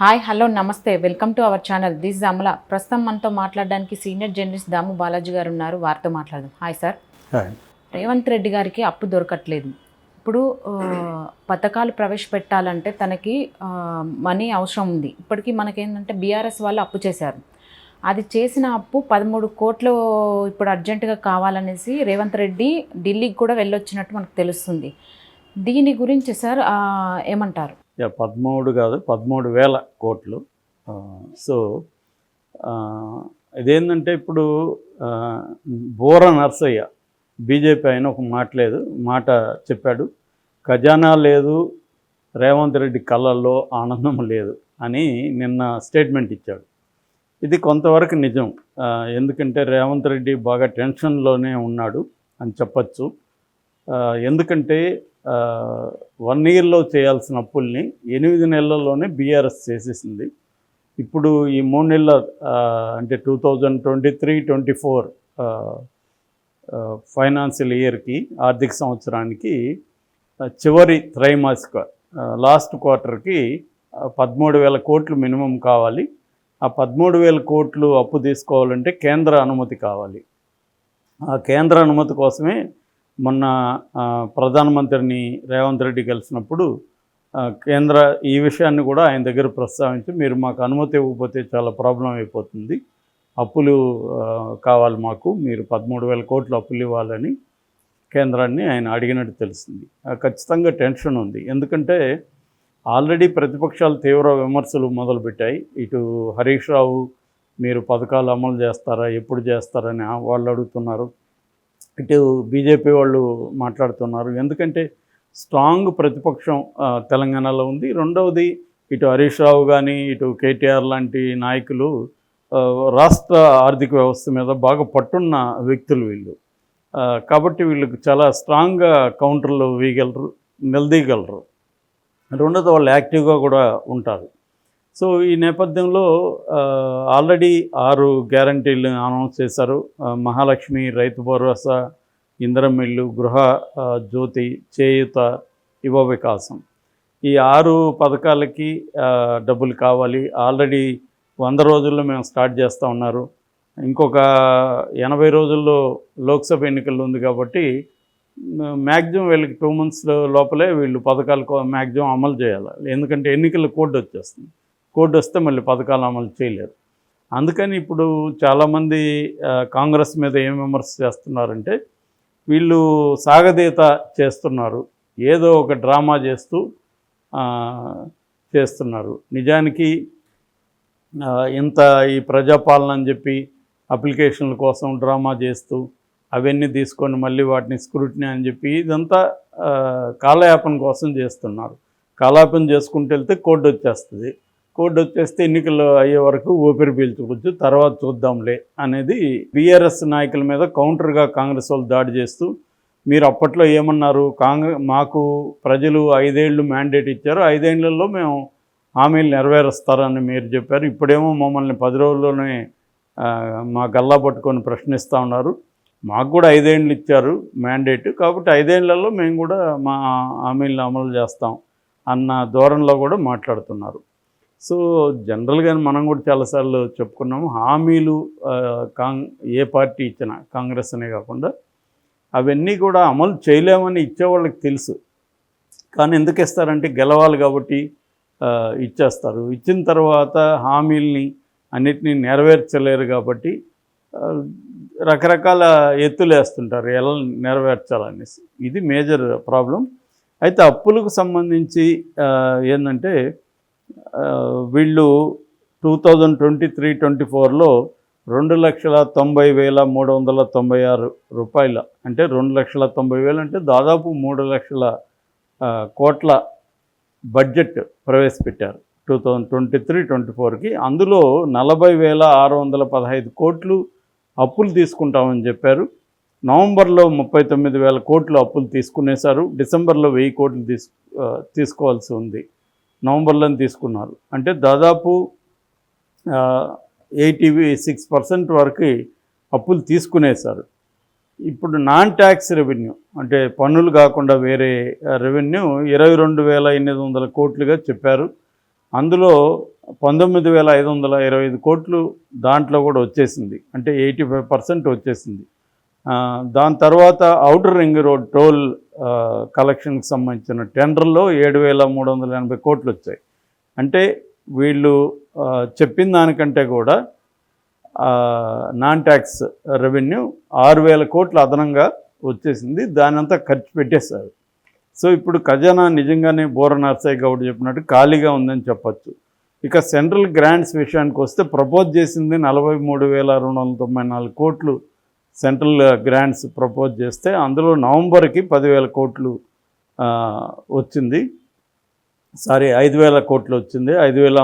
Hi hello నమస్తే. Welcome to our channel. This Amala. ప్రస్తుతం మనతో మాట్లాడడానికి సీనియర్ జర్నలిస్ట్ దాము బాలాజీ గారు ఉన్నారు. వారితో మాట్లాడదాం. Hi sir. రేవంత్ రెడ్డి గారికి అప్పు దొరకట్లేదు. ఇప్పుడు పథకాలు ప్రవేశపెట్టాలంటే తనకి మనీ అవసరం ఉంది. ఇప్పటికీ మనకేంటంటే బీఆర్ఎస్ వాళ్ళు అప్పు చేశారు. అది చేసిన అప్పు పదమూడు కోట్లు ఇప్పుడు అర్జెంటుగా కావాలనేసి రేవంత్ రెడ్డి ఢిల్లీకి కూడా వెళ్ళొచ్చినట్టు మనకు తెలుస్తుంది. దీని గురించి సార్ ఏమంటారు? యా, పదమూడు కాదు పదమూడు వేల కోట్లు. సో ఇదేంటంటే ఇప్పుడు బోర నర్సయ్య బీజేపీ ఆయన ఒక మాట లేదు మాట చెప్పాడు ఖజానా లేదు రేవంత్ రెడ్డి కళ్ళల్లో ఆనందం లేదు అని నిన్న స్టేట్మెంట్ ఇచ్చాడు. ఇది కొంతవరకు నిజం. ఎందుకంటే రేవంత్ రెడ్డి బాగా టెన్షన్లోనే ఉన్నాడు అని చెప్పచ్చు. ఎందుకంటే వన్ ఇయర్లో చేయాల్సిన అప్పుల్ని ఎనిమిది నెలల్లోనే బీఆర్ఎస్ చేసేసింది. ఇప్పుడు ఈ మూడు నెలల అంటే two thousand twenty three twenty four financial ఇయర్కి ఆర్థిక సంవత్సరానికి చివరి త్రైమాసిక లాస్ట్ క్వార్టర్కి పదమూడు వేల కోట్లు మినిమం కావాలి. ఆ పదమూడు వేల కోట్లు అప్పు తీసుకోవాలంటే కేంద్ర అనుమతి కావాలి. ఆ కేంద్ర అనుమతి కోసమే మొన్న ప్రధానమంత్రిని రేవంత్ రెడ్డి కలిసినప్పుడు కేంద్ర ఈ విషయాన్ని కూడా ఆయన దగ్గర ప్రస్తావించి మీరు మాకు అనుమతి ఇవ్వకపోతే చాలా ప్రాబ్లం అయిపోతుంది. అప్పులు కావాలి మాకు. మీరు పదమూడు వేల కోట్లు అప్పులు ఇవ్వాలని కేంద్రాన్ని ఆయన అడిగినట్టు తెలిసింది. ఖచ్చితంగా టెన్షన్ ఉంది. ఎందుకంటే ఆల్రెడీ ప్రతిపక్షాలు తీవ్ర విమర్శలు మొదలుపెట్టాయి. ఇటు హరీష్ రావు మీరు పథకాలు అమలు చేస్తారా? ఎప్పుడు చేస్తారని వాళ్ళు అడుగుతున్నారు. ఇటు బీజేపీ వాళ్ళు మాట్లాడుతున్నారు. ఎందుకంటే స్ట్రాంగ్ ప్రతిపక్షం తెలంగాణలో ఉంది. రెండవది ఇటు హరీష్ రావు కానీ ఇటు కేటీఆర్ లాంటి నాయకులు రాష్ట్ర ఆర్థిక వ్యవస్థ మీద బాగా పట్టున్న వ్యక్తులు వీళ్ళు. కాబట్టి వీళ్ళకి చాలా స్ట్రాంగ్గా కౌంటర్లు వేయగలరు నిలదీయగలరు. రెండోది వాళ్ళు యాక్టివ్గా కూడా ఉంటారు. సో ఈ నేపథ్యంలో ఆల్రెడీ ఆరు గ్యారంటీలు అనౌన్స్ చేశారు. మహాలక్ష్మి రైతు భరోసా ఇంద్రం ఇల్లు గృహ జ్యోతి చేయూత యువ వికాసం. ఈ ఆరు పథకాలకి డబ్బులు కావాలి. ఆల్రెడీ వంద రోజుల్లో మేము స్టార్ట్ చేస్తూ ఉన్నారు. ఇంకొక ఎనభై రోజుల్లో లోక్సభ ఎన్నికలు ఉంది కాబట్టి మ్యాక్సిమం వీళ్ళకి టూ మంత్స్ లోపలే వీళ్ళు పథకాలు మ్యాక్సిమం అమలు చేయాలి. ఎందుకంటే ఎన్నికల కోడ్ వచ్చేస్తుంది. కోడ్ వస్తే మళ్ళీ పథకాలు అమలు చేయలేరు. అందుకని ఇప్పుడు చాలామంది కాంగ్రెస్ మీద ఏం విమర్శ చేస్తున్నారంటే వీళ్ళు సాగదీత చేస్తున్నారు. ఏదో ఒక డ్రామా చేస్తూ చేస్తున్నారు. నిజానికి ఇంత ఈ ప్రజాపాలన అని చెప్పి అప్లికేషన్ల కోసం డ్రామా చేస్తూ అవన్నీ తీసుకొని మళ్ళీ వాటిని స్క్రూటినీ అని చెప్పి ఇదంతా కాలయాపన కోసం చేస్తున్నారు. కాలయాపన చేసుకుంటూ వెళ్తే కోడ్ వచ్చేస్తుంది. కోడ్ వచ్చేస్తే ఎన్నికలు అయ్యే వరకు ఊపిరి పీల్చుకోవచ్చు. తర్వాత చూద్దాంలే అనేది బీఆర్ఎస్ నాయకుల మీద కౌంటర్గా కాంగ్రెస్ వాళ్ళు దాడి చేస్తూ మీరు అప్పట్లో ఏమన్నారు? కాంగ్రెస్ మాకు ప్రజలు ఐదేళ్ళు మ్యాండేట్ ఇచ్చారు. ఐదేళ్ళలో మేము హామీలు నెరవేరుస్తారని మీరు చెప్పారు. ఇప్పుడేమో మమ్మల్ని పది రోజుల్లోనే మా గల్లా పట్టుకొని ప్రశ్నిస్తూ ఉన్నారు. మాకు కూడా ఐదేళ్ళు ఇచ్చారు మ్యాండేట్. కాబట్టి ఐదేళ్ళలో మేము కూడా మా హామీలను అమలు చేస్తాం అన్న ధోరణిలో కూడా మాట్లాడుతున్నారు. సో జనరల్గా మనం కూడా చాలాసార్లు చెప్పుకున్నాము హామీలు కాంగ్ ఏ పార్టీ ఇచ్చినా కాంగ్రెస్ అనే కాకుండా అవన్నీ కూడా అమలు చేయలేమని ఇచ్చేవాళ్ళకి తెలుసు. కానీ ఎందుకు ఇస్తారంటే గెలవాలి కాబట్టి ఇచ్చేస్తారు. ఇచ్చిన తర్వాత హామీల్ని అన్నిటినీ నెరవేర్చలేరు కాబట్టి రకరకాల ఎత్తులు వేస్తుంటారు ఎలా నెరవేర్చాలనేసి. ఇది మేజర్ ప్రాబ్లం. అయితే అప్పులకు సంబంధించి ఏంటంటే వీళ్ళు two thousand twenty three twenty ఫోర్లో రెండు లక్షల తొంభై వేల మూడు వందల తొంభై ఆరు రూపాయల అంటే రెండు లక్షల తొంభై వేలు అంటే దాదాపు మూడు లక్షల కోట్ల బడ్జెట్ ప్రవేశపెట్టారు. Two thousand twenty three twenty ఫోర్కి అందులో నలభై వేల ఆరు వందల పదహైదు కోట్లు అప్పులు తీసుకుంటామని చెప్పారు. నవంబర్లో ముప్పై తొమ్మిది వేల కోట్లు అప్పులు తీసుకునేశారు. డిసెంబర్లో వెయ్యి కోట్లు తీసు తీసుకోవాల్సి ఉంది. నవంబర్లో తీసుకున్నారు. అంటే దాదాపు ఎయిటీ సిక్స్ పర్సెంట్ వరకు అప్పులు తీసుకునేశారు. ఇప్పుడు నాన్ ట్యాక్స్ రెవెన్యూ అంటే పన్నులు కాకుండా వేరే రెవెన్యూ ఇరవై రెండు వేల ఎనిమిది వందల కోట్లుగా చెప్పారు. అందులో పంతొమ్మిది వేల ఐదు వందల ఇరవై ఐదు కోట్లు దాంట్లో కూడా వచ్చేసింది. అంటే ఎయిటీ ఫైవ్ పర్సెంట్ వచ్చేసింది. దాని తర్వాత అవుటర్ రింగ్ రోడ్ టోల్ కలెక్షన్కి సంబంధించిన టెండర్లో ఏడు వేల మూడు వందల ఎనభై కోట్లు వచ్చాయి. అంటే వీళ్ళు చెప్పిన దానికంటే కూడా నాన్ ట్యాక్స్ రెవెన్యూ ఆరు వేల కోట్లు అదనంగా వచ్చేసింది. దానంతా ఖర్చు పెట్టేశారు. సో ఇప్పుడు ఖజానా నిజంగానే బోర నర్సయ్య గౌడ్ చెప్పినట్టు ఖాళీగా ఉందని చెప్పచ్చు. ఇక సెంట్రల్ గ్రాంట్స్ విషయానికి వస్తే ప్రపోజ్ చేసింది నలభై మూడు వేల రెండు వందల తొంభై నాలుగు కోట్లు. సెంట్రల్ గ్రాంట్స్ ప్రపోజ్ చేస్తే అందులో నవంబర్కి పదివేల కోట్లు వచ్చింది. సారీ ఐదు వేల కోట్లు వచ్చింది. ఐదు వేల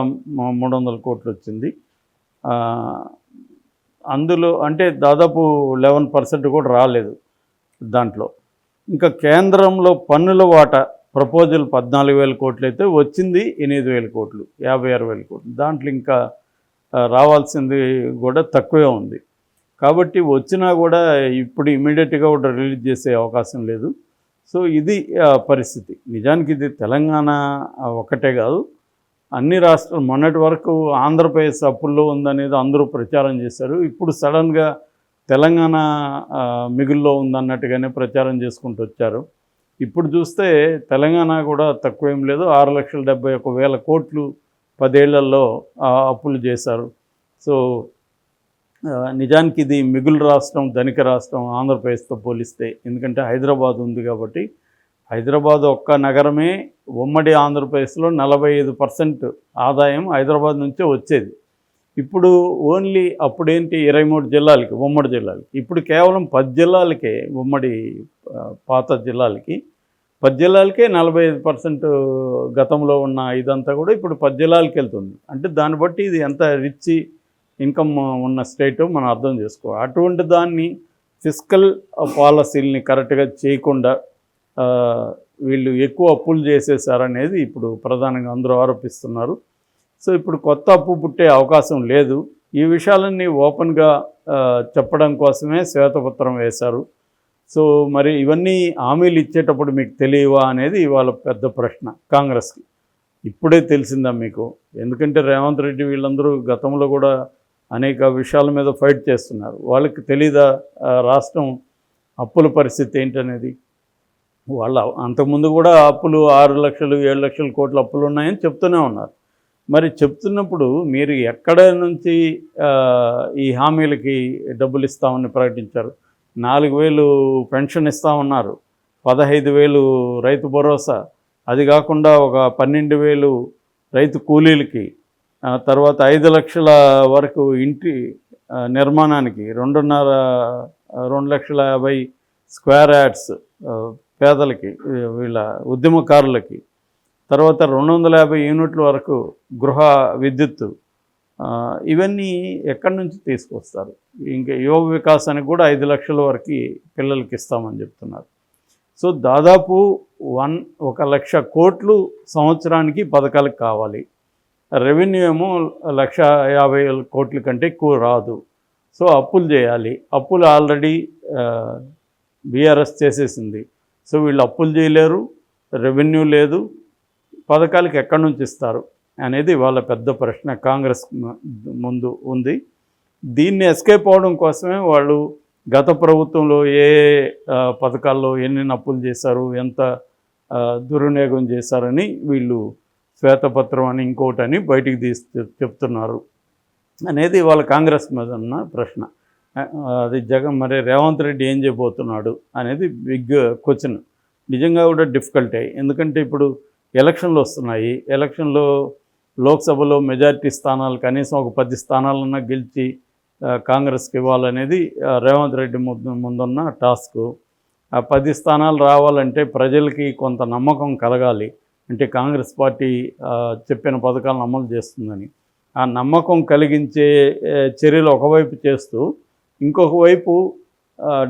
మూడు వందల కోట్లు వచ్చింది. అందులో అంటే దాదాపు లెవెన్ పర్సెంట్ కూడా రాలేదు దాంట్లో. ఇంకా కేంద్రంలో పన్నుల వాటా ప్రపోజల్ పద్నాలుగు వేల కోట్లు అయితే వచ్చింది ఎనిమిది వేల కోట్లు యాభై ఆరు వేల కోట్లు. దాంట్లో ఇంకా రావాల్సింది కూడా తక్కువే ఉంది. కాబట్టి వచ్చినా కూడా ఇప్పుడు ఇమీడియట్గా కూడా రిలీజ్ చేసే అవకాశం లేదు. సో ఇది పరిస్థితి. నిజానికి ఇది తెలంగాణ ఒకటే ఒక్కటే కాదు. అన్ని రాష్ట్రాలు మొన్నటి వరకు ఆంధ్రప్రదేశ్ అప్పుల్లో ఉందనేది అందరూ ప్రచారం చేశారు. ఇప్పుడు సడన్గా తెలంగాణ మిగుల్లో ఉందన్నట్టుగానే ప్రచారం చేసుకుంటూ వచ్చారు. ఇప్పుడు చూస్తే తెలంగాణ కూడా తక్కువేం లేదు. ఆరు లక్షల డెబ్బై ఒక వేల కోట్లు పదేళ్ళలో అప్పులు చేశారు. సో నిజానికి ఇది మిగులు రాష్ట్రం ధనిక రాష్ట్రం ఆంధ్రప్రదేశ్తో పోలిస్తే. ఎందుకంటే హైదరాబాద్ ఉంది కాబట్టి హైదరాబాద్ ఒక్క నగరమే ఉమ్మడి ఆంధ్రప్రదేశ్లో నలభై ఐదు పర్సెంట్ ఆదాయం హైదరాబాద్ నుంచే వచ్చేది. ఇప్పుడు ఓన్లీ అప్పుడేంటి ఇరవై మూడు జిల్లాలకి ఉమ్మడి జిల్లాలకి. ఇప్పుడు కేవలం పది జిల్లాలకే ఉమ్మడి పాత జిల్లాలకి. పది జిల్లాలకే నలభై ఐదు పర్సెంట్ గతంలో ఉన్న ఇదంతా కూడా ఇప్పుడు పది జిల్లాలకి వెళ్తుంది. అంటే దాన్ని బట్టి ఇది ఎంత రిచ్ ఇన్కమ్ ఉన్న స్టేట్ మనం అర్థం చేసుకోవాలి అటువంటి దాన్ని ఫిజికల్ పాలసీలని కరెక్ట్గా చేయకుండా వీళ్ళు ఎక్కువ అప్పులు చేసేసారనేది ఇప్పుడు ప్రధానంగా అందరూ ఆరోపిస్తున్నారు. సో ఇప్పుడు కొత్త అప్పు పుట్టే అవకాశం లేదు. ఈ విషయాలన్నీ ఓపెన్గా చెప్పడం కోసమే శ్వేతపత్రం వేశారు. సో మరి ఇవన్నీ హామీలు ఇచ్చేటప్పుడు మీకు తెలియవా అనేది ఇవాళ పెద్ద ప్రశ్న కాంగ్రెస్కి. ఇప్పుడే తెలిసిందా మీకు? ఎందుకంటే రేవంత్ రెడ్డి వీళ్ళందరూ గతంలో కూడా అనేక విషయాల మీద ఫైట్ చేస్తున్నారు. వాళ్ళకి తెలీదా రాష్ట్రం అప్పుల పరిస్థితి ఏంటనేది? వాళ్ళ అంతకుముందు కూడా అప్పులు ఆరు లక్షలు ఏడు లక్షల కోట్ల అప్పులు ఉన్నాయని చెప్తూనే ఉన్నారు. మరి చెప్తున్నప్పుడు మీరు ఎక్కడ నుంచి ఈ హామీలకి డబ్బులు ఇస్తామని ప్రకటించారు? నాలుగు వేలు పెన్షన్ ఇస్తామన్నారు. పదహైదు వేలు రైతు భరోసా. అది కాకుండా ఒక పన్నెండు వేలు రైతు కూలీలకి తర్వాత ఐదు లక్షల వరకు ఇంటి నిర్మాణానికి రెండున్నర రెండు లక్షల యాభై స్క్వేర్ యాడ్స్ పేదలకి వీళ్ళ ఉద్యమకారులకి. తర్వాత రెండు వందల యాభై యూనిట్ల వరకు గృహ విద్యుత్తు. ఇవన్నీ ఎక్కడి నుంచి తీసుకొస్తారు? ఇంకా యువ వికాసానికి కూడా ఐదు లక్షల వరకు పిల్లలకి ఇస్తామని చెప్తున్నారు. సో దాదాపు వన్ ఒక లక్ష కోట్లు సంవత్సరానికి పథకాలకు కావాలి. రెవెన్యూ ఏమో లక్ష యాభై వేల కోట్ల కంటే ఎక్కువ రాదు. సో అప్పులు చేయాలి. అప్పులు ఆల్రెడీ బీఆర్ఎస్ చేసేసింది. సో వీళ్ళు అప్పులు చేయలేరు రెవెన్యూ లేదు పథకాలకు ఎక్కడి నుంచి ఇస్తారు అనేది వాళ్ళ పెద్ద ప్రశ్న కాంగ్రెస్ ముందు ఉంది. దీన్ని ఎస్కేప్ అవడం కోసమే వాళ్ళు గత ప్రభుత్వంలో ఏ పథకాల్లో ఎన్ని అప్పులు చేశారు ఎంత దుర్వినియోగం చేశారని వీళ్ళు శ్వేతపత్రం అని ఇంకోటి అని బయటికి తీసి చెప్తున్నారు. అనేది వాళ్ళ కాంగ్రెస్ మీద ఉన్న ప్రశ్న. అది జగన్ మరి రేవంత్ రెడ్డి ఏం చేయబోతున్నాడు అనేది బిగ్ క్వశ్చన్. నిజంగా కూడా డిఫికల్టే. ఎందుకంటే ఇప్పుడు ఎలక్షన్లు వస్తున్నాయి. ఎలక్షన్లో లోక్సభలో మెజారిటీ స్థానాలు కనీసం ఒక పది స్థానాలన్నా గెలిచి కాంగ్రెస్కి ఇవ్వాలనేది రేవంత్ రెడ్డి ముందు ముందున్న టాస్క్. ఆ పది స్థానాలు రావాలంటే ప్రజలకి కొంత నమ్మకం కలగాలి. అంటే కాంగ్రెస్ పార్టీ చెప్పిన పథకాలను అమలు చేస్తుందని. ఆ నమ్మకం కలిగించే చర్యలు ఒకవైపు చేస్తూ ఇంకొక వైపు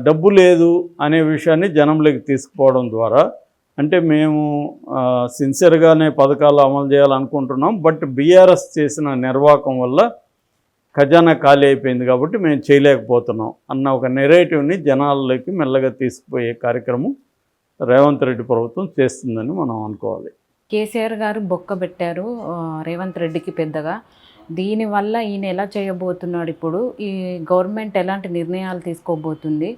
డబ్బు లేదు అనే విషయాన్ని జనంలోకి తీసుకుపోవడం ద్వారా అంటే మేము సిన్సియర్గానే పథకాలు అమలు చేయాలనుకుంటున్నాం బట్ బీఆర్ఎస్ చేసిన నిర్వాహకం వల్ల ఖజానా ఖాళీ అయిపోయింది కాబట్టి మేము చేయలేకపోతున్నాం అన్న ఒక నెరేటివ్ని జనాల్లోకి మెల్లగా తీసుకుపోయే కార్యక్రమం రేవంత్ రెడ్డి ప్రభుత్వం చేస్తుందని మనం అనుకోవాలి. కేసీఆర్ గారు బొక్క పెట్టారు రేవంత్ రెడ్డికి పెద్దగా. దీనివల్ల ఈయన ఎలా చేయబోతున్నాడు ఇప్పుడు? ఈ గవర్నమెంట్ ఎలాంటి నిర్ణయాలు తీసుకోబోతుంది?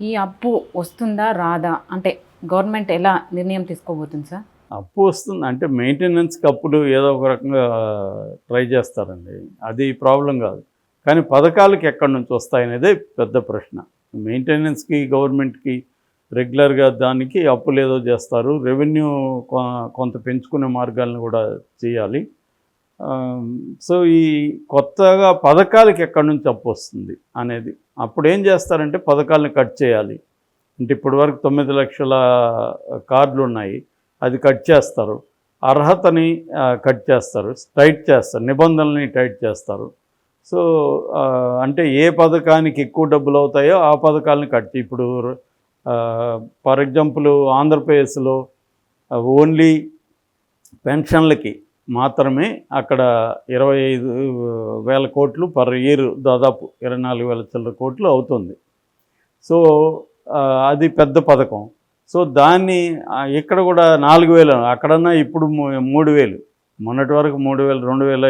ఈ అప్పు వస్తుందా రాదా? అంటే గవర్నమెంట్ ఎలా నిర్ణయం తీసుకోబోతుంది సార్? అప్పు వస్తుంది. అంటే మెయింటెనెన్స్కి అప్పుడు ఏదో ఒక రకంగా ట్రై చేస్తారండి. అది ప్రాబ్లం కాదు. కానీ పథకాలకి ఎక్కడి నుంచి వస్తాయనేదే పెద్ద ప్రశ్న. మెయింటెనెన్స్కి గవర్నమెంట్కి రెగ్యులర్గా దానికి అప్పులు ఏదో చేస్తారు. రెవెన్యూ కొ- కొంత పెంచుకునే మార్గాలను కూడా చేయాలి. సో ఈ కొత్తగా పథకాలకి ఎక్కడి నుంచి అప్పు వస్తుంది అనేది. అప్పుడు ఏం చేస్తారంటే పథకాలను కట్ చేయాలి. అంటే ఇప్పటి వరకు తొమ్మిది లక్షల కార్డులు ఉన్నాయి అది కట్ చేస్తారు. అర్హతని కట్ చేస్తారు. టైట్ చేస్తారు. నిబంధనల్ని టైట్ చేస్తారు. సో అంటే ఏ పథకానికి ఎక్కువ డబ్బులు అవుతాయో ఆ పథకాలను కట్ ఇప్పుడు ఫర్ ఎగ్జాంపుల్ ఆంధ్రప్రదేశ్లో ఓన్లీ పెన్షన్లకి మాత్రమే అక్కడ ఇరవై ఐదు వేల కోట్లు పర్ ఇయర్ దాదాపు ఇరవై నాలుగు వేల చిల్లర కోట్లు అవుతుంది. సో అది పెద్ద పథకం. సో దాన్ని ఇక్కడ కూడా నాలుగు వేలు అక్కడన్నా ఇప్పుడు మూడు వేలు. మొన్నటి వరకు మూడు వేలు రెండు వేల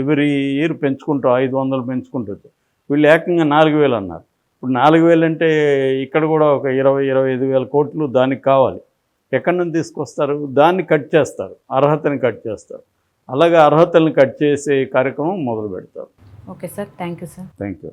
ఎవ్రీ ఇయర్ పెంచుకుంటూ ఐదు వందలు పెంచుకుంటుంది వీళ్ళు ఏకంగా నాలుగు వేలు అన్నారు. ఇప్పుడు నాలుగు వేలు అంటే ఇక్కడ కూడా ఒక ఇరవై ఇరవై ఐదు వేల కోట్లు దానికి కావాలి. ఎక్కడి నుంచి తీసుకొస్తారు? దాన్ని కట్ చేస్తారు. అర్హతని కట్ చేస్తారు. అలాగే అర్హతల్ని కట్ చేసే కార్యక్రమం మొదలు పెడతారు okay sir. Thank you sir. Thank you